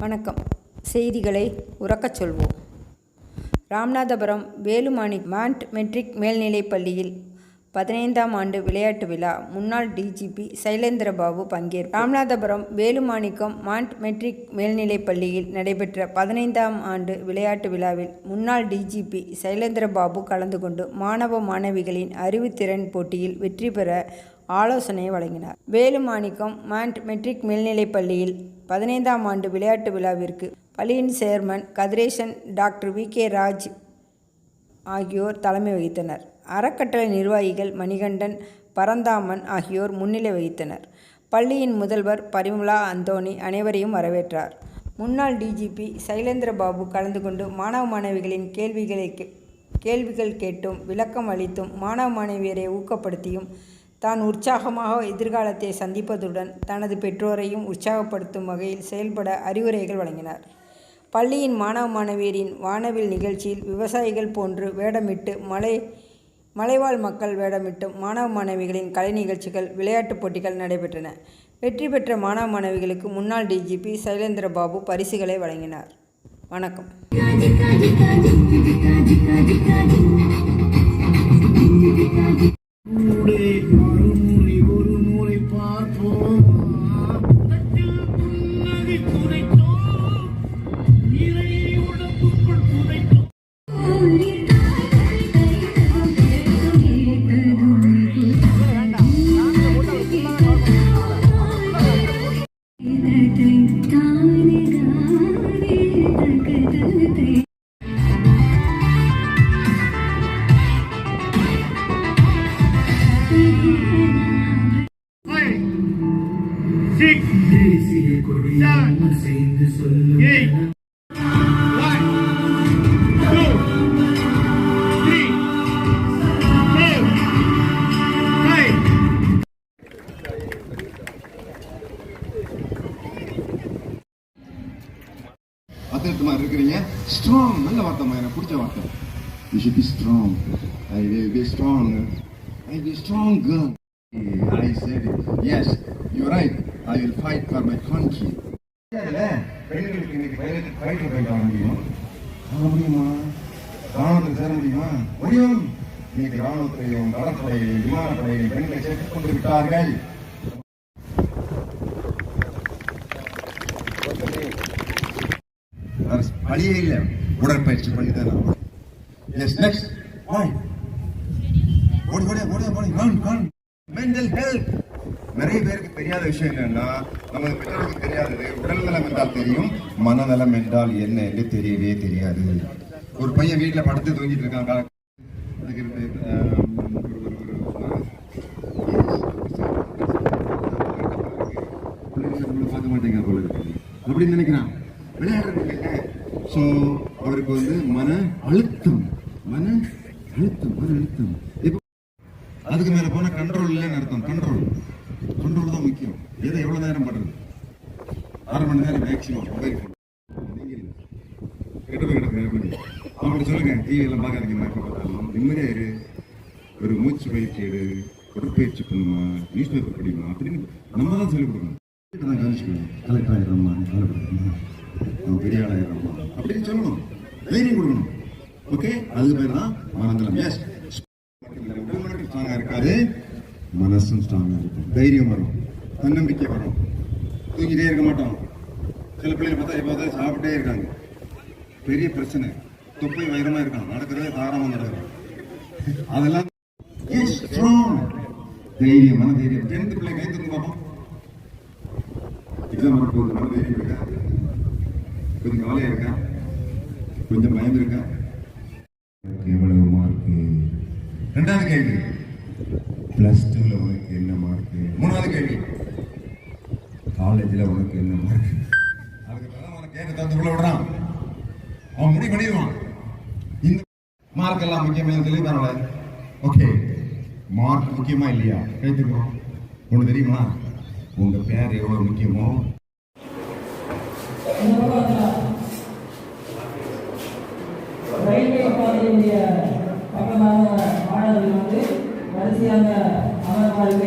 வணக்கம். செய்திகளை உறக்கச் சொல்வோம். ராமநாதபுரம் வேலுமாணி மாண்ட் மெட்ரிக் மேல்நிலைப் பள்ளியில் பதினைந்தாம் ஆண்டு விளையாட்டு விழா. முன்னாள் டிஜிபி சைலேந்திரபாபு பங்கேற்பு. ராமநாதபுரம் வேலுமாணிக்கம் மாண்ட் மெட்ரிக் மேல்நிலைப் பள்ளியில் நடைபெற்ற பதினைந்தாம் ஆண்டு விளையாட்டு விழாவில் முன்னாள் டிஜிபி சைலேந்திரபாபு கலந்து கொண்டு மாணவ மாணவிகளின் அறிவுத்திறன் போட்டியில் வெற்றி பெற ஆலோசனை வழங்கினார். வேலுமாணிக்கம் மாண்ட் மெட்ரிக் மேல்நிலைப் பள்ளியில் பதினைந்தாம் ஆண்டு விளையாட்டு விழாவிற்கு பள்ளியின் chairman Kathiresan doctor V. K. Raj ஆகியோர் தலைமை வகித்தனர். அறக்கட்டளை நிர்வாகிகள் மணிகண்டன் பரந்தாமன் ஆகியோர் முன்னிலை வகித்தனர். பள்ளியின் முதல்வர் பரிமலா அந்தோணி அனைவரையும் வரவேற்றார். முன்னாள் டிஜிபி சைலேந்திரபாபு கலந்து கொண்டு மாணவ மாணவிகளின் கேள்விகளை கே- கேள்விகள் கேட்டும் விளக்கம் அளித்தும் மாணவ மாணவியரை ஊக்கப்படுத்தியும் தான் உற்சாகமாக எதிர்காலத்தை சந்திப்பதுடன் தனது பெற்றோரையும் உற்சாகப்படுத்தும் வகையில் செயல்பட அறிவுரைகள் வழங்கினார். பள்ளியின் மாணவ மாணவியரின் வானவில் நிகழ்ச்சியில் விவசாயிகள் போன்று வேடமிட்டு மலை மலைவாழ் மக்கள் வேடமிட்டு மாணவ மாணவிகளின் கலை நிகழ்ச்சிகள் விளையாட்டுப் போட்டிகள் நடைபெற்றன. வெற்றி பெற்ற மாணவ மாணவிகளுக்கு முன்னாள் டிஜிபி சைலேந்திரபாபு பரிசுகளை வழங்கினார். வணக்கம். ஒரு முறை பார்ப்போம்? தேசிய கொடியை சேர்ந்து சொல்லும் eight, one, two, three, four, five. அத்தனமா இருக்கிறீங்க. ஸ்ட்ராங் நல்ல வார்த்தைமா எனக்கு பிடிச்ச வார்த்தை. You should be strong I will be strong I be strong girl I said yes you right I will fight for my country பெண்களுக்கு இன்னைக்கு ஃபைட்டர் போயிட்டு வர முடியுமா? ஆக முடியுமா? ராணுவத்தில் சேர முடியுமா? முடியும். இன்னைக்கு ராணுவத்திலையும் கடற்படையிலும் விமானப்படையிலும் பெண்களை சேர்த்துக் கொண்டு விட்டார்கள். வழியே இல்லை. உடற்பயிற்சி பண்ணி தான் next. Why? ஓடி ஓடி. Mental health. நிறைய பேருக்கு தெரியாத விஷயம் என்னன்னா நமது பெற்றோருக்கு தெரியாதது உடல் நலம் என்றால் தெரியும் மனநலம் என்றால் என்ன என்று தெரியவே தெரியாது ஒரு பையன் வீட்டில் படுத்து தூங்கிட்டு இருக்கான் அதுக்கு இருந்து, பார்க்க மாட்டேங்க போல அப்படின்னு நினைக்கிறான் விளையாடுறது ஸோ அவருக்கு வந்து மன அழுத்தம் மன அழுத்தம் மன அழுத்தம் இப்போ அதுக்கு மேலே போனா கண்ட்ரோல் இல்லைன்னு அர்த்தம் கண்ட்ரோல் கண்ட்ரோல் தான் முக்கியம். எதை எவ்வளவு நேரம் பண்றது? அரை மணி நேரம் மேக்ஸிமம் மொபைல் ஃபோன் நீங்க இல்ல. கெட்டு போய் கிடக்கு எப்படி சொல்லுங்க. டிவி எல்லாம் பார்க்காதீங்க நான் பார்த்தாலும் நிம்மதியா இரு. ஒரு மூச்சு பயிற்சி எடு. உடற்பயிற்சி பண்ணுமா? நியூஸ் பேப்பர் படிமா? அப்படின்னு நம்ம தான் சொல்லிக் கொடுக்கணும். தான் கவனிச்சுக்கணும். கலெக்டர் ஆயிரம்மா கவலைப்படாதீங்க அவன் பெரிய ஆளாயிரம்மா அப்படின்னு சொல்லணும். தைரியம் கொடுக்கணும். ஓகே அது பேர் தான் மனநலம் எஸ் ஸ்ட்ராங்காக இருக்காது. மனசும் ஸ்ட்ராங்காக இருக்கும். தைரியம் வரும். தன்னம்பிக்கை வரும். தூங்கிட்டே இருக்க மாட்டோம். சில பிள்ளைகள் பார்த்தா எப்போ சாப்பிட்டே இருக்காங்க. பெரிய பிரச்சனை. தொப்பை வைரமா இருக்காங்க. நடக்கிறதே தாராளமாக நடக்கிறான் அதெல்லாம் yes, தைரியம் மன தைரியம் டென்த் பிள்ளைங்க கை தூங்க பார்ப்போம்? எக்ஸாம் வரப்போகுது. மன தைரியம் இருக்கா? கொஞ்சம் கவலையாக இருக்கா? கொஞ்சம் பயந்துருக்கா இருக்கா? எவ்வளவு மார்க் ரெண்டாவது கேள்வி. பிளஸ் டூவில் உனக்கு என்ன மார்க் மூணாவது கேள்வி. காலேஜில் உனக்கு என்ன மார்க் அதுக்கு உனக்கு கேட்க தந்து விடுறான். அவன் முடிவு பண்ணிடுவான். இந்த மார்க் எல்லாம் முக்கியமாக தெளிவுதானே ஓகே மார்க் முக்கியமா இல்லையா? கேட்டுக்கிறோம் உனக்கு தெரியுமா? உங்கள் பேர் எவ்வளோ முக்கியமோ? ரயில்வே பாதையினுடைய பக்கமாக மாணவர்கள் வந்து வரிசையாக அமர்வாழ்வு